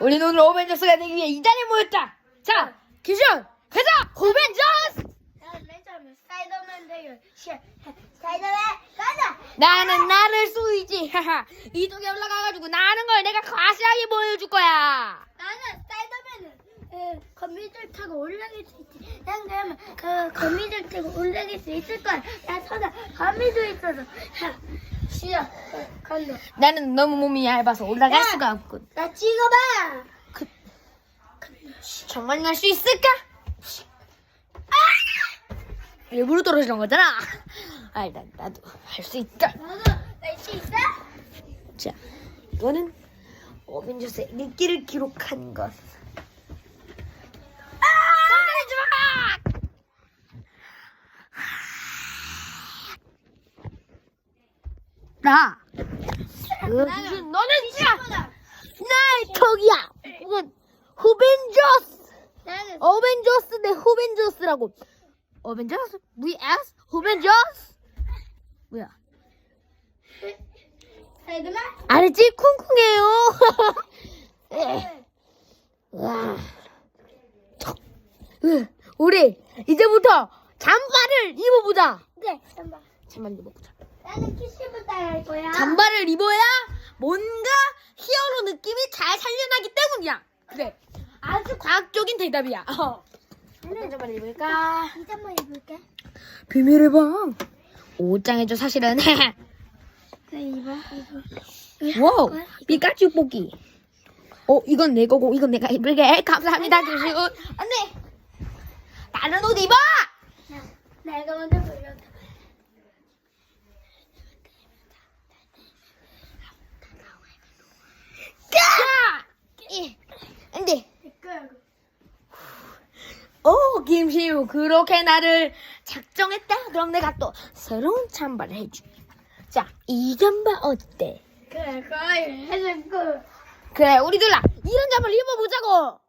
우리는 오늘 어벤져스가 되기 위해 이 자리에 모였다. 자, 기준 가자. 어벤져스. 나는 맨 처음에 스파이더맨 대결 시작. 스파이더맨 가자. 나는 나를 쏘이지. 이쪽에 올라가가지고 나는 걸 내가 과시하게 보여줄 거야. 나는 스파이더맨은 그 거미줄 타고 올라갈 수 있지. 난 그러면 그 거미줄 타고 올라갈 수 있을 거야. 나 서다 거미줄 있어서. 어, 간다. 나는 너무 몸이 얇아서 올라갈 야! 수가 없군. 나 찍어봐. 정말 갈수 있을까? 일부러 떨어지는 거잖아. 아, 난 나도 할 수 있다. 너도 날수 있어? 자, 이거는 어벤져스의 일기를 기록한 것. 나. 그, 너는 진짜 나의 적이야. 이건 후벤져스. 나는 어벤져스 대 후벤져스라고. 어벤져스 vs 후벤져스. 뭐야? 알지? 쿵쿵해요. 와. 우리 이제부터 잠바를 입어보자. 네. 잠바 입어보자. 나는 키스부터 할 거야. 잠바를 입어야 뭔가 히어로 느낌이 잘 살려나기 때문이야. 그래. 아주 과학적인 대답이야. 어. 어떤 잠바를 입을까? 이 잠만 입을게. 비밀을 봐. 옷장해줘 사실은. 그 입어, 입어. 와우, 피카츄 뽑기. 어, 이건 내 거고, 이건 내가 입을게. 감사합니다, 교수. 안 돼! 다른 옷 입어! 자, 내가 먼저 불러. 자! 이, 안 돼. 오, 김시우, 그렇게 나를 작정했다? 그럼 내가 또 새로운 잠바를 해줄게. 자, 이 잠바 어때? 그래, 거의 해줄 거. 그래, 우리 둘라 이런 잠바를 입어보자고!